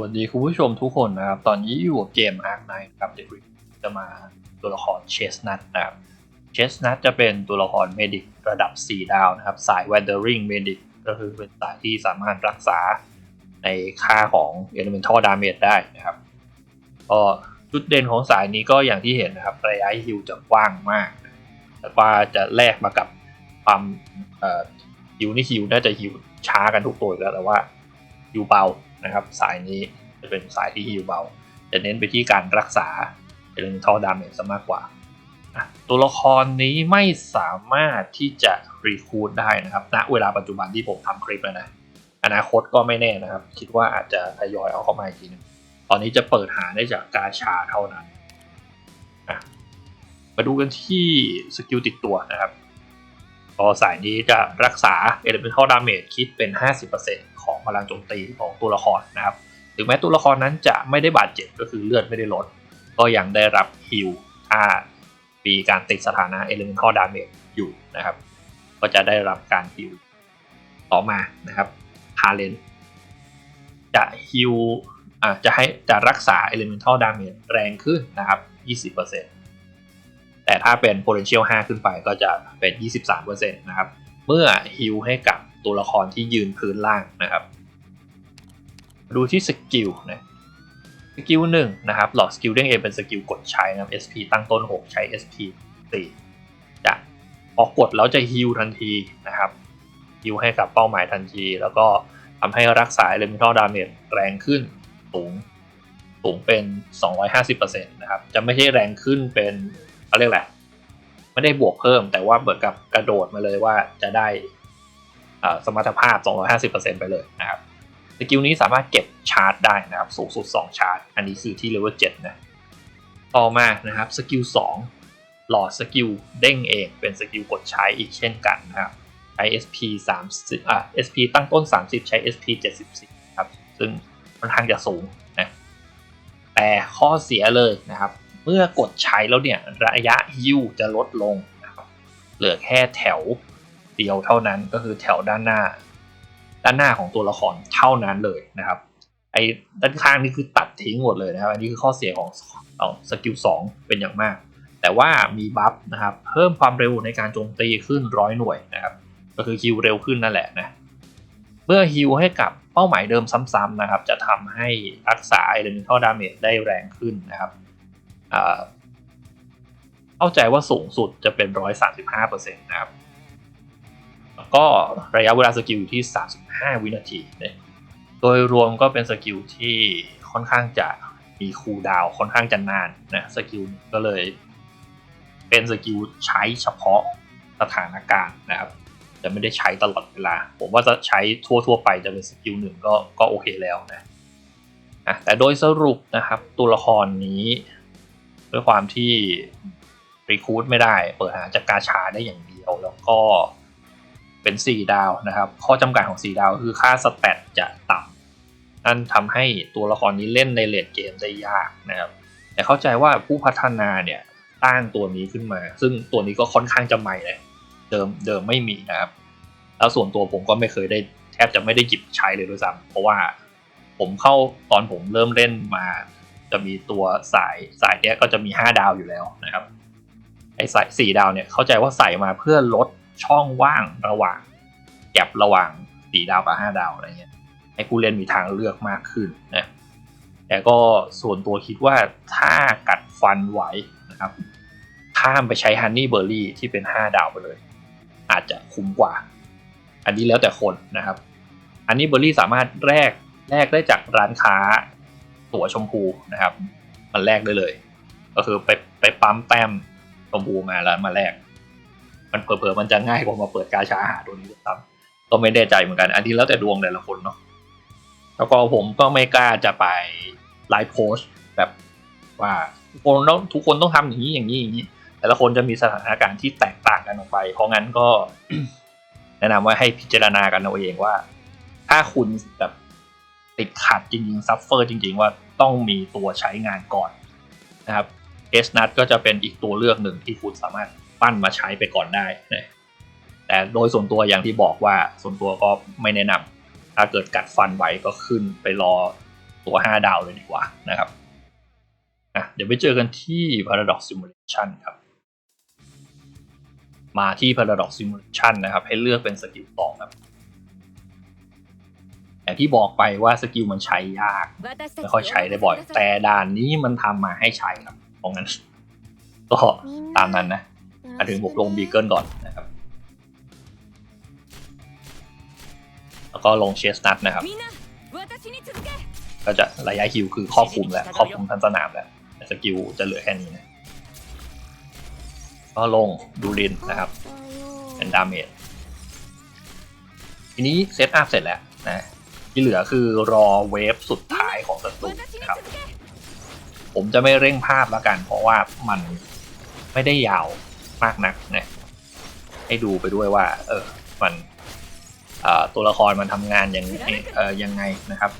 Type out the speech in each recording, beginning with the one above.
วัสดีคุณผู้ชมทุกคนนะครับ ตอนนี้อยู่กับเกม Ark Knight ครับเด็กจะมาตัวละครเชสนัทนะครับเชสนัทจะเป็นตัวละครเมดิกระดับ 4 ดาวนะครับ สาย Wandering Medic ก็คือเป็นสายที่สามารถรักษาในค่าของ Elemental Damage ได้นะครับก็จุดเด่นของสายนี้ก็อย่างที่เห็นนะครับระยะฮิวจะกว้างมากแต่ว่าจะแลกมากับความฮิวนี่ฮิวน่าจะฮิวช้ากันทุกตัวแล้วแต่ว่าฮิวเบา นะครับ สายนี้จะเป็นสายที่ฮิวเบาจะเน้นไปที่การรักษา elemental damage ซะมากกว่า ตัวละครนี้ไม่สามารถที่จะรีคูดได้นะครับณเวลาปัจจุบันที่ผมทำคลิปแล้วนะอนาคตก็ไม่แน่นะครับ คิดว่าอาจจะทยอยเอาเข้ามาอีกทีนึงตอนนี้จะเปิดหาได้จากกาชาเท่านั้นมาดูกันที่สกิลติดตัวนะครับ ก็สายนี้จะรักษา elemental damage คิดเป็น 50%ของพลังโจมตีของตัวละครนะครับ ถึงแม้ตัวละครนั้นจะไม่ได้บาดเจ็บก็คือเลือดไม่ได้ลด ก็ยังได้รับฮิลถ้ามีการติดสถานะ elemental damage อยู่นะครับ ก็จะได้รับการฮิลต่อมานะครับฮาเลนจะฮิลจะให้จะรักษา elemental damage แรงขึ้นนะครับ 20% ถ้าเป็น potential 5 ขึ้นไปก็จะเป็น 23%นะครับเมื่อฮิลให้กับตัวละครที่ยืนพื้นล่างนะครับ ดูที่สกิลนะสกิลหนึ่งนะครับหลอดสกิลเด้งเองเป็นสกิลกดใช้นะครับ SP ตั้งต้น 6 ใช้ SP 4จะพอกกดแล้วจะฮิลทันทีนะครับฮิลให้กับเป้าหมายทันที แล้วก็ทำให้รักษา Elemental Damage แรงขึ้นสูงสูงเป็น 250%นะครับ จะไม่ใช่แรงขึ้นเป็น เขาเรียกแหละไรไม่ได้บวกเพิ่ม แต่ว่าเหมือนกับกระโดดมาเลยว่าจะได้สมรรถภาพ 250%ไปเลยนะครับสกิลนี้สามารถเก็บชาร์จได้นะครับ สูงสุด 2 ชาร์จ อันนี้คือที่เลเวล7นะ ต่อมานะครับสกิล2หลอดสกิลเด้งเองเป็นสกิลกดใช้อีกเช่นกันนะครับใช้ SP 30อะ SP ตั้งต้น 30 ใช้ SP 74ครับ ซึ่งค่อนข้างจะสูงนะแต่ข้อเสียเลยนะครับ เมื่อกดใช้แล้วเนี่ยระยะฮิวจะลดลงนะครับเหลือแค่แถวเดียวเท่านั้นก็คือแถวด้านหน้า ด้านหน้าของตัวละครเท่านั้นเลยนะครับไอ้ด้านข้างนี่คือตัดทิ้งหมดเลยนะครับ อันนี้คือข้อเสียของของสกิล2เป็นอย่างมาก แต่ว่ามีบัฟนะครับ เพิ่มความเร็วในการโจมตีขึ้นร้อยหน่วยนะครับ ก็คือฮิวเร็วขึ้นนั่นแหละนะ เมื่อฮิวให้กับเป้าหมายเดิมซ้ำๆนะครับ จะทำให้รักษา elemental damage ได้แรงขึ้นนะครับ เข้าใจว่าสูงสุดจะเป็น 135%นะครับก็ระยะเวลาสกิลอยู่ที่ 35 วินาทีเนี่ยโดยรวมก็เป็นสกิลที่ค่อนข้างจะมีคูลดาวค่อนข้างจะนานนะสกิลก็เลย เป็นสกิลใช้เฉพาะสถานการณ์นะครับ จะไม่ได้ใช้ตลอดเวลา ผมว่าจะใช้ทั่วๆไปจะเป็นสกิลหนึ่งก็ก็โอเคแล้วนะแต่โดยสรุปนะครับตัวละครนี้ ด้วยความที่รีคูดไม่ได้ เปิดหาจากกาชาได้อย่างเดียว แล้วก็เป็น 4 ดาวนะครับ ข้อจำกัดของ 4 ดาวคือค่าสแตทจะต่ำนั่นทำให้ตัวละครนี้เล่นในเลดเกมได้ยากนะครับ แต่เข้าใจว่าผู้พัฒนาเนี่ยตั้งตัวนี้ขึ้นมา ซึ่งตัวนี้ก็ค่อนข้างจะใหม่เลยเดิมเดิมไม่มีนะครับ แล้วส่วนตัวผมก็ไม่เคยได้แทบจะไม่ได้หยิบใช้เลยด้วยซ้ำเพราะว่าผมเข้าตอนผมเริ่มเล่นมา จะมีตัวสายสายเนี้ยก็จะมี 5 ดาวอยู่แล้วนะครับไอ้สาย4ดาวเนี่ยเข้าใจว่าใส่มาเพื่อลดช่องว่างระหว่างแก็บระหว่างสี่ดาวกับห้าดาวอะไรเงี้ยให้ผู้เล่นมีทางเลือกมากขึ้นนะแต่ก็ส่วนตัวคิดว่าถ้ากัดฟันไหวนะครับ ข้ามไปใช้ฮันนี่เบอร์รี่ที่เป็น 5 ดาวไปเลย อาจจะคุ้มกว่า อันนี้แล้วแต่คนนะครับฮันนี่เบอร์รี่สามารถแลกแลกได้จากร้านค้า ตั๋วชมพูนะครับ มันแลกได้เลย ก็คือไปไปปั๊มแต้มชมพูมาแล้วมาแลกมันเผลอๆมันจะง่ายกว่ามาเปิดกาชาหาตัวนี้ครับก็ไม่แน่ใจเหมือนกัน อันนี้แล้วแต่ดวงแต่ละคนเนาะแล้วก็ผมก็ไม่กล้าจะไปไลฟ์โพสแบบว่าทุกคนต้องทุกคนต้องทำอย่างนี้อย่างนี้อย่างนี้แต่ละคนจะมีสถานการณ์ที่แตกต่างกันออกไป เพราะงั้นก็ แนะนำว่าให้พิจารณากันเอาเองว่า ถ้าคุณแบบติดขัดจริงๆซัฟเฟอร์จริง ๆ ว่า ต้องมีตัวใช้งานก่อนนะครับเอสนัทก็จะเป็นอีกตัวเลือกหนึ่งที่คุณสามารถปั้นมาใช้ไปก่อนได้นะแต่โดยส่วนตัวอย่างที่บอกว่าส่วนตัวก็ไม่แนะนำถ้าเกิดกัดฟันไหวก็ขึ้นไปรอตัว 5 ดาวเลยดีกว่านะครับอะเดี๋ยวไปเจอกันที่ Paradox Simulation ครับ มาที่ Paradox Simulation นะครับ ให้เลือกเป็นสกิลสองครับ อย่างที่บอกไปว่าสกิลมันใช้ยากไม่ค่อยใช้ได้บ่อย แต่ด่านนี้มันทำมาให้ใช้ครับเพราะงั้นก็ตามนั้นนะมาถึงบุกลงบีเกิลก่อนนะครับ แล้วก็ลงเชสนัทนะครับ ก็จะระยะฮิวคือครอบคุมแล้วครอบคุมทั้งสนามแล้วสกิลจะเหลือแค่นี้นะก็ลงดูรินนะครับเป็นดาเมจทีนี้เซตอัพเสร็จแล้วนะ ที่เหลือคือรอเวฟสุดท้ายของศัตรูครับ ผมจะไม่เร่งภาพแล้วกัน เพราะว่ามันไม่ได้ยาวมากนักนะให้ดูไปด้วยว่า เออมันตัวละครมันทำงานยังยังไงนะครับ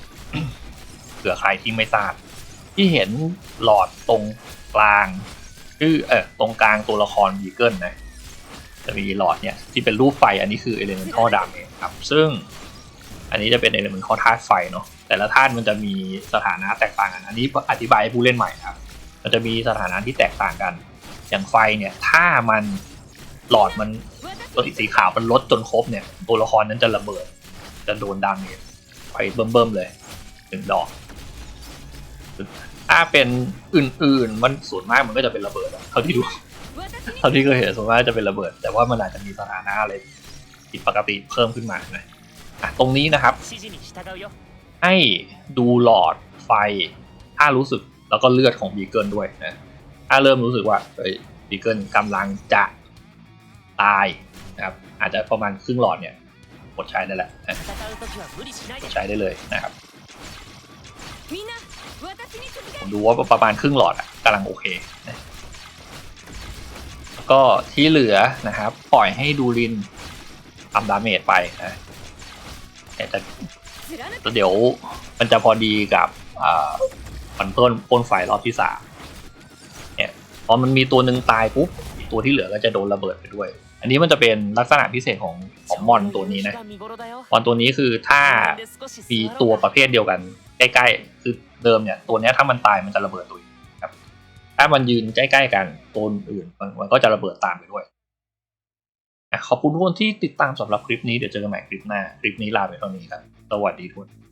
เผื่อใครที่ไม่ทราบ ที่เห็นหลอดตรงกลางคือเออตรงกลางตัวละครวีเกิลนะจะมีหลอดเนี่ยที่เป็นรูปไฟอันนี้คือเอเลเมนท่อดามเองครับ ซึ่ง อันนี้จะเป็น Elemental ธาตุไฟเนาะแต่ละธาตุมันจะมีสถานะแตกต่างกันอันนี้อธิบายให้ผู้เล่นใหม่ครับ มันจะมีสถานะที่แตกต่างกัน อย่างไฟเนี่ยถ้ามันหลอดมันตัวสีขาวมันลดจนครบเนี่ยตัวละครนั้นจะระเบิด จะโดนดาเมจไปเบิ่มๆเลยหนึ่งดอกถ้าเป็นอื่นๆ มันส่วนมากมันก็จะเป็นระเบิดเท่าที่ดูเท่าที่เคยเห็นส่วนมากจะเป็นระเบิด แต่ว่ามันอาจจะมีสถานะอะไรผิดปกติเพิ่มขึ้นมานะ ตรงนี้นะครับ ให้ดูหลอดไฟ ถ้ารู้สึกแล้วก็เลือดของบีเกิลด้วยนะ ถ้าเริ่มรู้สึกว่าเฮ้ยบีเกิลกำลังจะตายนะครับ อาจจะประมาณครึ่งหลอดเนี่ยหมดใช้ได้แหละกดใช้ได้เลยนะครับผมดูว่าประมาณครึ่งหลอดอะกำลังโอเคนะก็ที่เหลือนะครับ ปล่อยให้ดูลินทำดาเมจไปนะ แต่แล้วเดี๋ยวมันจะพอดีกับมันต้นพ่นไฟรอบที่สามเนี่ยพอมันมีตัวหนึ่งตายปุ๊บตัวที่เหลือก็จะโดนระเบิดไปด้วย อันนี้มันจะเป็นลักษณะพิเศษของของมอนตัวนี้นะมอนตัวนี้คือถ้ามีตัวประเภทเดียวกันใกล้ๆ คือเดิมเนี่ยตัวนี้ถ้ามันตายมันจะระเบิดตัวครับ ถ้ามันยืนใกล้ๆกันตัวอื่นมันก็จะระเบิดตามไปด้วย ขอบคุณทุกคนที่ติดตามสำหรับคลิปนี้เดี๋ยวเจอกันใหม่คลิปหน้า คลิปนี้ลาไปเท่านี้ครับ สวัสดีทุกคน